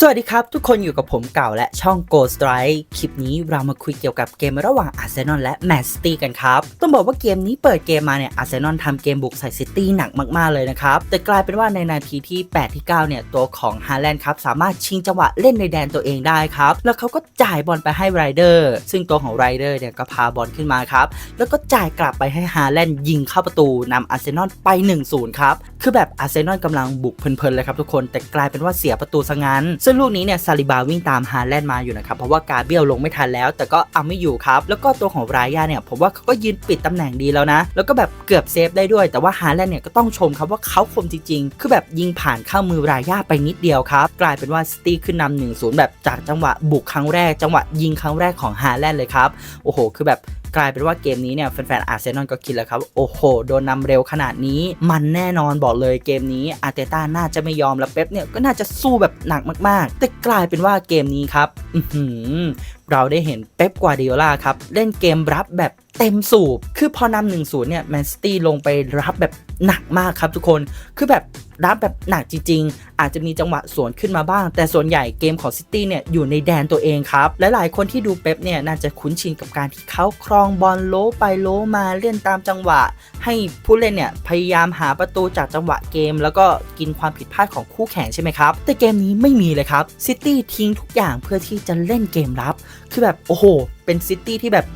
สวัสดีครับ ทุกคนอยู่กับผมเก่าและช่อง Go Strike คลิปนี้เรามาคุยเกี่ยวกับเกมระหว่างอาร์เซนอลและแมนซิตี้กันครับ ต้องบอกว่าเกมนี้เปิดเกมมาเนี่ยอาร์เซนอลทำเกมบุกใส่ซิตี้หนักมากๆเลยนะครับ แต่กลายเป็นว่าในนาทีที่ 8 ที่ 9 เนี่ย ตัวของฮาแลนด์ครับ สามารถชิงจังหวะเล่นในแดนตัวเองได้ครับ แล้วเขาก็จ่ายบอลไปให้ไรเดอร์ซึ่งตัวของไรเดอร์เนี่ยก็พาบอลขึ้นมาครับแล้วก็จ่ายกลับไปให้ฮาแลนด์ยิงเข้าประตูนำอาร์เซนอลไป1-0ครับคือแบบอาร์เซนอลกำลังบุกเพลินๆเลยครับทุกคนแต่กลายเป็นว่าเสียประตูซะงั้นซึ่งลูกนี้เนี่ยซาลิบาวิ่งตามฮาแลนด์มาอยู่นะครับ เพราะว่ากาเบียลลงไม่ทันแล้ว แต่ก็เอาไม่อยู่ครับ แล้วก็ตัวของรายาเนี่ยผมว่าเขาก็ยืนปิดตำแหน่งดีแล้วนะ แล้วก็แบบเกือบเซฟได้ด้วย แต่ว่าฮาแลนด์เนี่ยก็ต้องชมครับว่าเขาคมจริงๆ คือแบบยิงผ่านเข้ามือรายาไปนิดเดียวครับ กลายเป็นว่าซิตี้ขึ้นนำหนึ่งศูนย์แบบจากจังหวะบุกครั้งแรก จังหวะยิงครั้งแรกของฮาแลนด์เลยครับ โอ้โห คือแบบ กลายเป็นว่าเกมนี้เนี่ยแฟนๆอาร์เซนอลก็คิดแล้วครับ โอ้โห โดนนำเร็วขนาดนี้ มันแน่นอนบอกเลยเกมนี้อาร์เตต้าน่าจะไม่ยอมแล้วเป๊ปเนี่ยก็น่าจะสู้แบบหนักมากๆ แต่กลายเป็นว่าเกมนี้ครับเราได้เห็นเป๊ปกวาดิโอลาครับ เล่นเกมรับแบบเต็มสูบ คือพอนำหนึ่งศูนย์เนี่ยแมนซิตี้ลงไปรับแบบ หนักมากครับทุกคน คือแบบรับแบบหนักจริง ๆ อาจจะมีจังหวะสวนขึ้นมาบ้าง แต่ส่วนใหญ่เกมของซิตี้เนี่ยอยู่ในแดนตัวเองครับและหลายคนที่ดูเป๊ปเนี่ยน่าจะคุ้นชินกับการที่เขาครองบอลโลไปโลมาเล่นตามจังหวะ ให้ผู้เล่นเนี่ยพยายามหาประตูจากจังหวะเกม แล้วก็กินความผิดพลาดของคู่แข่งใช่ไหมครับ แต่เกมนี้ไม่มีเลยครับซิตี้ทิ้งทุกอย่างเพื่อที่จะเล่นเกมรับ คือแบบโอ้โห เป็นซิตี้ที่แบบ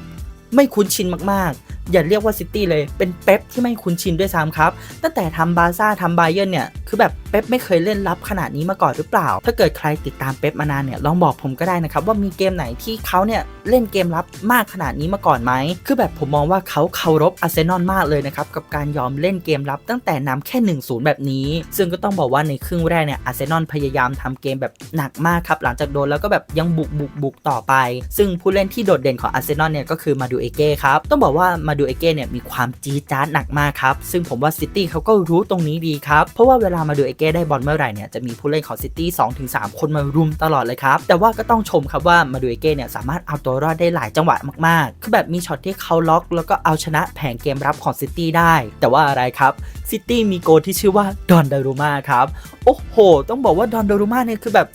ไม่คุ้นชินมากๆ อย่าเรียกว่าซิตี้เลยเป็นเป๊ปที่ไม่คุ้นชินด้วยซ้ำครับ ตั้งแต่ทำบาซ่าทำไบเยร์เนี่ย คือแบบเป๊ปไม่เคยเล่นรับขนาดนี้มาก่อนหรือเปล่า ถ้าเกิดใครติดตามเป๊ปมานานเนี่ยลองบอกผมก็ได้นะครับว่ามีเกมไหนที่เขาเนี่ยเล่นเกมรับมากขนาดนี้มาก่อนไหมคือแบบผมมองว่าเขาเคารพอาร์เซนอลมากเลยนะครับกับการยอมเล่นเกมรับตั้งแต่นำแค่1-0แบบนี้ ซึ่งก็ต้องบอกว่าในครึ่งแรกเนี่ยอาร์เซนอลพยายามทำเกมแบบหนักมากครับหลังจากโดนแล้วก็แบบยังบุกบุกบุกต่อไป ซึ่งผู้เล่นที่โดดเด่นของอาร์เซนอลเนี่ยก็คือมาดูเอเก้ครับต้องบอกว่ามาาดูเอเก้เนี่ยมีความจี๊ดจ๊าดหนักมากครับ ซึ่งผมว่าซิตี้เขาก็รู้ตรงนี้ดีครับ เพราะว่าเวลามาดูเอเก้ได้บอลเมื่อไหร่เนี่ยจะมีผู้เล่นของซิตี้2-3คนมารุมตลอดเลยครับ แต่ว่าก็ต้องชมครับว่ามาดูเอเก้เนี่ยสามารถเอาตัวรอดได้หลายจังหวะมากๆ คือแบบมีช็อตที่เขาล็อก แล้วก็เอาชนะแผงเกมรับของซิตี้ได้ แต่ว่าอะไรครับ ซิตี้มีโกลที่ชื่อว่าดอนดารูมาครับ โอ้โห ต้องบอกว่าดอนดารูมาเนี่ยคือแบบ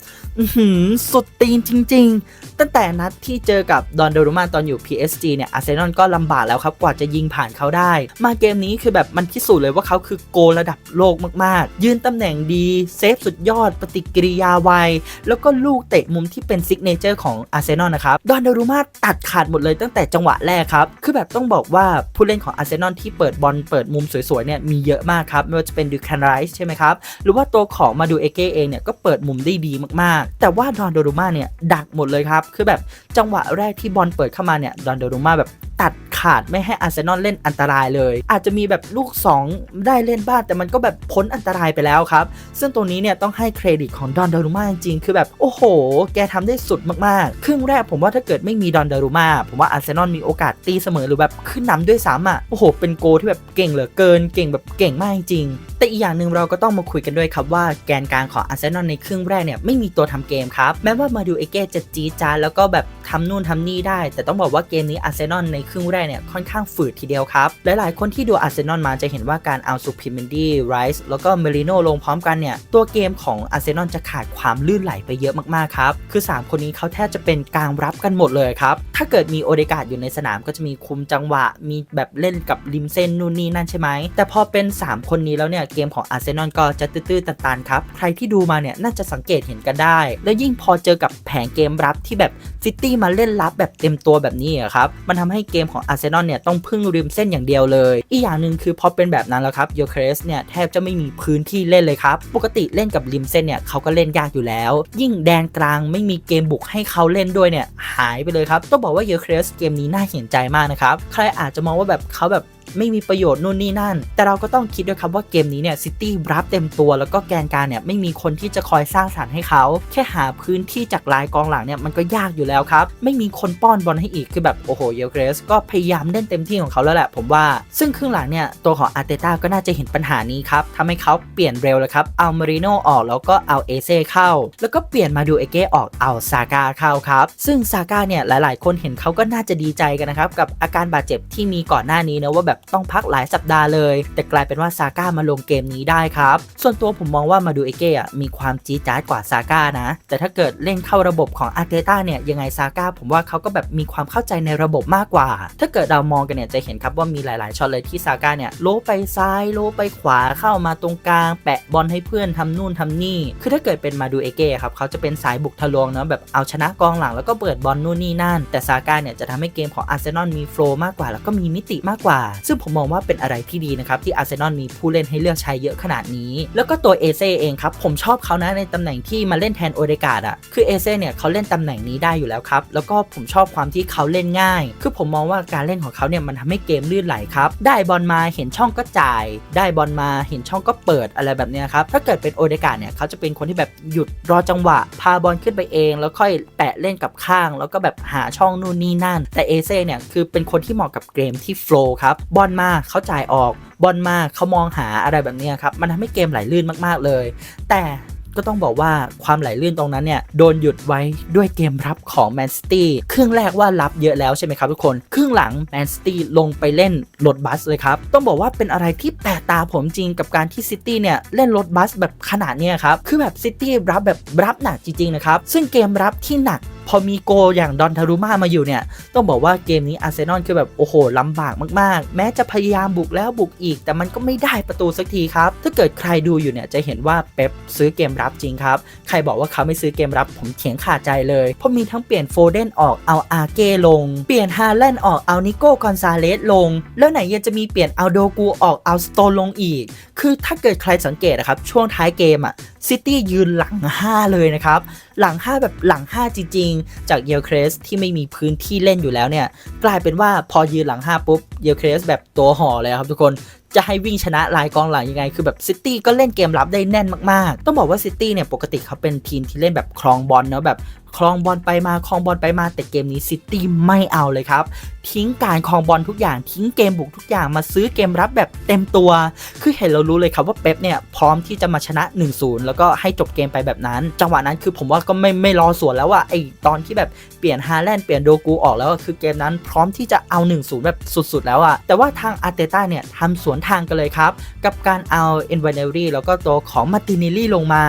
หือสุดตีนจริง ๆ ตั้งแต่นัดที่เจอกับดอนเดรูมาตอนอยู่ PSG เนี่ยอาร์เซนอลก็ลำบากแล้วครับ กว่าจะยิงผ่านเขาได้ มาเกมนี้คือแบบมันพิสูจน์เลยว่าเขาคือโกลระดับโลกมากๆ ยืนตำแหน่งดี เซฟสุดยอด ปฏิกิริยาไว แล้วก็ลูกเตะมุมที่เป็นซิกเนเจอร์ของอาร์เซนอลนะครับ ดอนเดรูมาตัดขาดหมดเลยตั้งแต่จังหวะแรกครับ คือแบบต้องบอกว่าผู้เล่นของอาร์เซนอลที่เปิดบอลเปิดมุมสวยๆเนี่ยมีเยอะมากครับไม่ว่าจะเป็นดูแคนไรส์ใช่ไหมครับ หรือว่าตัวของมาดูเอเกเองเนี่ยก็เปิดมุมได้ดีมากๆ แต่ว่าดอนโดรูมาเนี่ยดักหมดเลยครับ คือแบบจังหวะแรกที่บอลเปิดเข้ามาเนี่ยดอนโดรูมาแบบ ตัดขาดไม่ให้อาร์เซนอลเล่นอันตรายเลย อาจจะมีแบบลูก 2 ได้เล่นบ้างแต่มันก็แบบพ้นอันตรายไปแล้วครับ ซึ่งตรงนี้เนี่ยต้องให้เครดิตของดอนดารุมาจริงๆ คือแบบโอ้โห แกทำได้สุดมากๆ ครึ่งแรกผมว่าถ้าเกิดไม่มีดอนดารุมาผมว่าอาร์เซนอลมีโอกาสตีเสมอหรือแบบขึ้นนำด้วยซ้ำอะโอ้โห เป็นโกที่แบบเก่งเหลือเกิน เก่งแบบเก่งมากจริงๆแต่อีกอย่างหนึ่งเราก็ต้องมาคุยกันด้วยครับว่าแกนกลางของอาร์เซนอลในครึ่งแรกเนี่ยไม่มีตัวทำเกมครับแม้ว่ามาดูเอเก้จะจี๊ดจ้าแล้วก็แบบทำนู่นทำนี่ได้ แต่ต้องบอกว่าเกมนี้อาร์เซนอลในครึ่งแรกเนี่ยค่อนข้างฝืดทีเดียวครับ หลายๆ คนที่ดูอาร์เซนอลมาจะเห็นว่าการเอาสุพิมเมนดี้ไรส์แล้วก็เมลิโนลงพร้อมกันเนี่ยตัวเกมของอาร์เซนอลจะขาดความลื่นไหลไปเยอะมากๆครับคือ 3 คนนี้เขาแทบจะเป็นกลางรับกันหมดเลยครับถ้าเกิดมีโอเดกาดอยู่ในสนามก็จะมีคุมจังหวะ มีแบบเล่นกับริมเส้นนู่นนี่นั่นใช่ไหมแต่พอเป็น 3 คนนี้แล้วเนี่ยเกมของอาร์เซนอลก็จะตื้อๆตันๆครับใครที่ดูมาเนี่ยน่าจะสังเกตเห็นกันได้ แล้วยิ่งพอเจอกับแผงเกมรับที่แบบซิตี้มาเล่นรับแบบเต็มตัวแบบนี้ครับมันทำให้เกมของอาร์เซนอลเนี่ยต้องพึ่งริมเส้นอย่างเดียวเลย อีกอย่างหนึ่งคือพอเป็นแบบนั้นแล้วครับโยเครสเนี่ยแทบจะไม่มีพื้นที่เล่นเลยครับ ปกติเล่นกับริมเส้นเนี่ยเขาก็เล่นยากอยู่แล้ว ยิ่งแดนกลางไม่มีเกมบุกให้เขาเล่นด้วยเนี่ยหายไปเลยครับต้องบอกว่าโยเครสเกมนี้น่าเห็นใจมากนะครับใครอาจจะมองว่าแบบเขาแบบ ไม่มีประโยชน์นู่นนี่นั่น แต่เราก็ต้องคิดด้วยครับว่าเกมนี้เนี่ยซิตี้รับเต็มตัวแล้วก็แกนการเนี่ยไม่มีคนที่จะคอยสร้างสรรค์ให้เขา แค่หาพื้นที่จากลายกองหลังเนี่ยมันก็ยากอยู่แล้วครับ ไม่มีคนป้อนบอลให้อีกคือแบบโอ้โหเยลเกรสก็พยายามเล่นเต็มที่ของเขาแล้วแหละผมว่า ซึ่งครึ่งหลังเนี่ยตัวของอาร์เตต้าก็น่าจะเห็นปัญหานี้ครับทำให้เขาเปลี่ยนเร็วเลยครับเอามาริโนออกแล้วก็เอาเอเซ่เข้า แล้วก็เปลี่ยนมาดูเอเก้ออกเอาซาก้าเข้าครับซึ่งซาก้าเนี่ยหลาย ๆ คนเห็นเขาก็น่าจะดีใจกันนะครับกับอาการบาดเจ็บที่มีก่อนหน้านี้นะว่าแบบแบบต้องพักหลายสัปดาห์เลย แต่กลายเป็นว่าซาก้ามาลงเกมนี้ได้ครับ ส่วนตัวผมมองว่ามาดูเอเก้อะมีความจี๊ดจ๊าดกว่าซาก้านะ แต่ถ้าเกิดเล่นเข้าระบบของอาร์เตต้าเนี่ยยังไงซาก้าผมว่าเขาก็แบบมีความเข้าใจในระบบมากกว่า ถ้าเกิดเรามองกันเนี่ยจะเห็นครับว่ามีหลาย ๆช็อตเลยที่ซาก้าเนี่ยโลไปซ้ายโลไปขวาเข้ามาตรงกลาง แปะบอลให้เพื่อนทำนู่นทำนี่ คือถ้าเกิดเป็นมาดูเอเก้ครับเขาจะเป็นสายบุกทะลวงเนาะแบบเอาชนะกองหลังแล้วก็เปิดบอลนู่นนี่นั่น แต่ซาก้าเนี่ยจะทำให้เกมของอาร์เซนอลมีโฟล์มากกว่า แล้วก็มีมิติมากกว่าซึ่งผมมองว่าเป็นอะไรที่ดีนะครับที่อาร์เซนอลมีผู้เล่นให้เลือกใช้เยอะขนาดนี้ แล้วก็ตัวเอเซเองครับผมชอบเขานะในตำแหน่งที่มาเล่นแทนโอเดกาดอะคือเอเซเนี่ยเขาเล่นตำแหน่งนี้ได้อยู่แล้วครับแล้วก็ผมชอบความที่เขาเล่นง่าย คือผมมองว่าการเล่นของเขาเนี่ยมันทำให้เกมลื่นไหลครับได้บอลมาเห็นช่องก็จ่าย ได้บอลมาเห็นช่องก็เปิดอะไรแบบเนี้ยครับถ้าเกิดเป็นโอเดกาดเนี่ยเขาจะเป็นคนที่แบบหยุดรอจังหวะ พาบอลขึ้นไปเอง แล้วค่อยแปะเล่นกับข้าง แล้วก็แบบหาช่องนู่นนี่นั่น แต่เอเซ่เนี่ยคือเป็นคนที่เหมาะกับเกมที่โฟล์ครับบอลมาเขาจ่ายออกบอลมาเขามองหาอะไรแบบนี้ครับมันทำให้เกมไหลลื่นมากๆเลย แต่ก็ต้องบอกว่าความไหลลื่นตรงนั้นเนี่ย โดนหยุดไว้ด้วยเกมรับของแมนซิตี้ครึ่งแรกว่ารับเยอะแล้วใช่ไหมครับทุกคน ครึ่งหลังแมนซิตี้ลงไปเล่นรถบัสเลยครับ ต้องบอกว่าเป็นอะไรที่แปลกตาผมจริงกับการที่ซิตี้เนี่ย เล่นรถบัสแบบขนาดเนี้ยครับ คือแบบซิตี้รับแบบรับหนักจริงๆนะครับ ซึ่งเกมรับที่หนัก พอมีโกอย่างดอนทารุมามาอยู่เนี่ย ต้องบอกว่าเกมนี้อาร์เซนอลคือแบบโอ้โหลำบากมากๆ แม้จะพยายามบุกแล้วบุกอีก แต่มันก็ไม่ได้ประตูสักทีครับ ถ้าเกิดใครดูอยู่เนี่ยจะเห็นว่าเป๊ปซื้อเกมรับจริงครับ ใครบอกว่าเขาไม่ซื้อเกมรับผมเถียงขาดใจเลย เพราะมีทั้งเปลี่ยนโฟเดนออกเอาอาเก้ลง เปลี่ยนฮาแลนด์ออกเอานิโก้กอนซาเลสลง แล้วไหนยังจะมีเปลี่ยนเอาโดกูออกเอาสโตนลงอีก คือถ้าเกิดใครสังเกตนะครับช่วงท้ายเกมอะซิตี้ยืนหลัง 5 เลยนะครับ หลัง5แบบหลัง5จริงๆ จากเยลเครสที่ไม่มีพื้นที่เล่นอยู่แล้วเนี่ย กลายเป็นว่าพอยืนหลัง5ปุ๊บเยลเครสแบบตัวห่อเลยครับทุกคนจะให้วิ่งชนะลายกองหลังยังไง คือแบบซิตี้ก็เล่นเกมรับได้แน่นมากๆ ต้องบอกว่าซิตี้เนี่ยปกติเขาเป็นทีมที่เล่นแบบครองบอลเนาะแบบครองบอลไปมาครองบอลไปมาแต่เกมนี้ซิตี้ไม่เอาเลยครับ ทิ้งการครองบอลทุกอย่างทิ้งเกมบุกทุกอย่างมาซื้อเกมรับแบบเต็มตัว คือเห็นเรารู้เลยครับว่าเป๊ปเนี่ยพร้อมที่จะมาชนะ 1-0 แล้วก็ให้จบเกมไปแบบนั้น จังหวะนั้นคือผมว่าก็ไม่ไม่รอสวนแล้วว่าไอตอนที่แบบเปลี่ยนฮาแลนด์เปลี่ยนโดกูออกแล้วคือเกมนั้นพร้อมที่จะเอา 1-0 แบบสุดๆ แล้วอะแต่ว่าทางอาร์เตต้าเนี่ยทำสวนทางกันเลยครับ กับการเอาเอ็นวานเนรี่แล้วก็ตัวของมาติเนลลี่ลงมา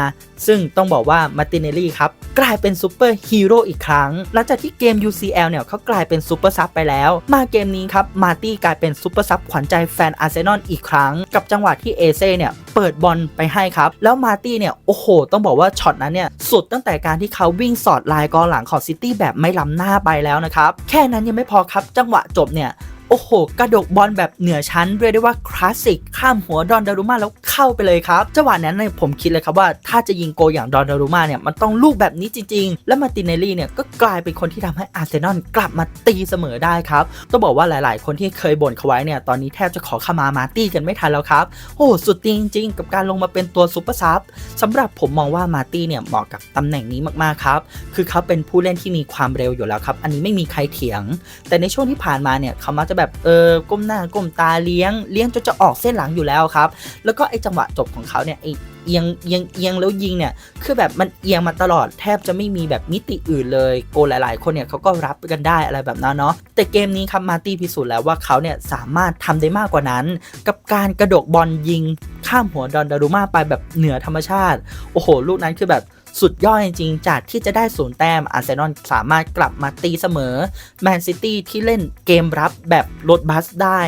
ซึ่งต้องบอกว่ามาติเนลลี่ครับกลายเป็นซูเปอร์ฮีโร่อีกครั้ง หลังจากที่เกม UCL เนี่ยเขากลายเป็นซูเปอร์ซับไปแล้ว มาเกมนี้ครับมาร์ตี้กลายเป็นซูเปอร์ซับขวัญใจแฟนอาร์เซนอลอีกครั้ง กับจังหวะที่เอเซ่เนี่ยเปิดบอลไปให้ครับ แล้วมาร์ตี้เนี่ยโอ้โห ต้องบอกว่าช็อตนั้นเนี่ยสุดตั้งแต่การที่เขาวิ่งสอดลายกองหลังของซิตี้แบบไม่ล้ำหน้าไปแล้วนะครับแค่นั้นยังไม่พอครับจังหวะจบเนี่ยโอ้โห กระดกบอลแบบเหนือชั้นเรียกได้ว่าคลาสสิกข้ามหัวดอนดารุมาแล้ว เข้าไปเลยครับจังหวะนั้นเนี่ยผมคิดเลยครับว่าถ้าจะยิงโกอย่างดอนดารุมาเนี่ยมันต้องลูกแบบนี้จริง ๆ และมาตินเนลลี่เนี่ยก็กลายเป็นคนที่ทำให้อาร์เซนอลกลับมาตีเสมอได้ครับต้องบอกว่าหลาย ๆ คนที่เคยบ่นเขาไว้เนี่ยตอนนี้แทบจะขอขมามาตี้กันไม่ทันแล้วครับโอ้สุดจริง ๆ กับการลงมาเป็นตัวซุปเปอร์ซับสำหรับผมมองว่ามาตี้เนี่ยเหมาะกับตำแหน่งนี้มากๆครับคือเขาเป็นผู้เล่นที่มีความเร็วอยู่แล้วครับอันนี้ไม่มีใครเถียง แต่ในช่วงที่ผ่านมาเนี่ยเขามักจะแบบเออก้มหน้าก้มตาเลี้ยงเลี้ยงจนจะออกเส้นหลังอยู่แล้วครับแล้วก็ไอจังหวะจบของเขาเนี่ยไอเอียงเอียงเอียงแล้วยิงเนี่ยคือแบบมันเอียงมาตลอดแทบจะไม่มีแบบมิติอื่นเลยโกหลาย ๆ คนเนี่ยเขาก็รับกันได้อะไรแบบนั้นเนาะแต่เกมนี้ครับมาตี้พิสูจน์แล้วว่าเขาเนี่ยสามารถทำได้มากกว่านั้น กับการกระโดดบอลยิงข้ามหัวดอนดารุมาไปแบบเหนือธรรมชาติ โอ้โห ลูกนั้นคือแบบ สุดยอดจริงๆ จากที่จะได้ศูนย์แต้มอาร์เซนอลสามารถกลับมาตีเสมอแมนซิตี้ที่เล่นเกมรับแบบรถบัสได้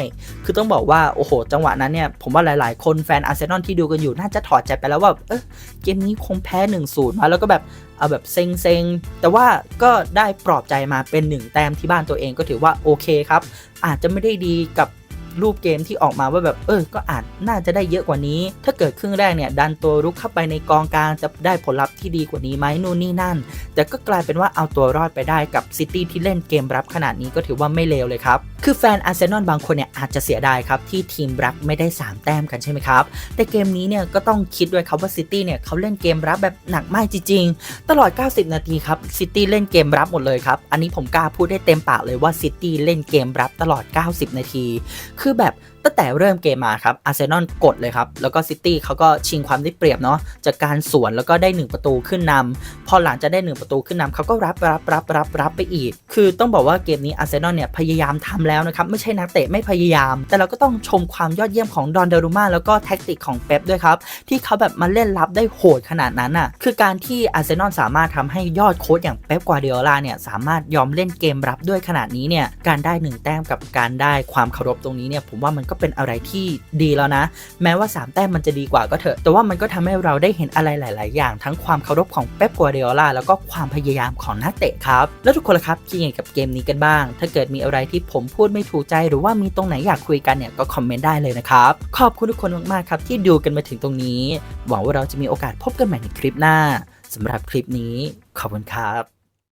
คือต้องบอกว่า โอ้โห จังหวะนั้นเนี่ย ผมว่าหลายๆ คนแฟนอาร์เซนอลที่ดูกันอยู่น่าจะถอดใจไปแล้วว่า เออเกมนี้คงแพ้ 1-0มาแล้วก็แบบเอาแบบเซ็งๆ แต่ว่าก็ได้ปลอบใจมาเป็น 1 แต้มที่บ้านตัวเองก็ถือว่าโอเคครับ อาจจะไม่ได้ดีกับ รูปเกมที่ออกมาว่าแบบเออก็อาจน่าจะได้เยอะกว่านี้ ถ้าเกิดครึ่งแรกเนี่ยดันตัวรุกเข้าไปในกองกลางจะได้ผลลัพธ์ที่ดีกว่านี้ไหมนู่นนี่นั่น แต่ก็กลายเป็นว่าเอาตัวรอดไปได้กับซิตี้ที่เล่นเกมรับขนาดนี้ก็ถือว่าไม่เลวเลยครับ คือแฟนอาร์เซนอลบางคนเนี่ยอาจจะเสียดายครับที่ทีมรับไม่ได้ 3 แต้มกันใช่ไหมครับ แต่เกมนี้เนี่ยก็ต้องคิดด้วยครับว่าซิตี้เนี่ยเขาเล่นเกมรับแบบหนักมากจริงๆ ตลอด 90 นาทีครับซิตี้เล่นเกมรับหมดเลยครับ อันนี้ผมกล้าพูดได้เต็มปากเลยว่าซิตี้เล่นเกมรับตลอด 90 นาที คือแบบ ตั้งแต่เริ่มเกมมาครับอาร์เซนอลกดเลยครับ แล้วก็ซิตี้เขาก็ชิงความได้เปรียบเนาะจากการสวนแล้วก็ได้ 1 ประตูขึ้นนำพอหลังจากได้ 1 ประตูขึ้นนำเขาก็รับรับรับรับรับไปอีก คือต้องบอกว่าเกมนี้อาร์เซนอลเนี่ยพยายามทำแล้วนะครับ ไม่ใช่นักเตะไม่พยายาม แต่เราก็ต้องชมความยอดเยี่ยมของดอนเดรูมาแล้วก็แท็กติกของเป๊ปด้วยครับ ที่เขาแบบมาเล่นรับได้โหดขนาดนั้นอะคือการที่อาร์เซนอลสามารถทำให้ยอดโค้ชอย่างเป๊ปกวาร์ดิโอลาเนี่ยสามารถยอมเล่นเกมรับด้วยขนาดนี้เนี่ยการได้หนึ่งแต้มกับการได้ความเคารพตรงนี้เนี่ยผมว่ามันก็เป็นอะไรที่ดีแล้วนะ แม้ว่า 3 แต้มมันจะดีกว่าก็เถอะ แต่ว่ามันก็ทำให้เราได้เห็นอะไรหลาย ๆ อย่าง ทั้งความเคารพของเป๊ปกัวเดโอลาแล้วก็ความพยายามของนักเตะครับ แล้วทุกคนล่ะครับคิดยังไงกับเกมนี้กันบ้าง ถ้าเกิดมีอะไรที่ผมพูดไม่ถูกใจ หรือว่ามีตรงไหนอยากคุยกันเนี่ยก็คอมเมนต์ได้เลยนะครับขอบคุณทุกคนมากๆครับที่ดูกันมาถึงตรงนี้ หวังว่าเราจะมีโอกาสพบกันใหม่ในคลิปหน้าสำหรับคลิปนี้ขอบคุณครับ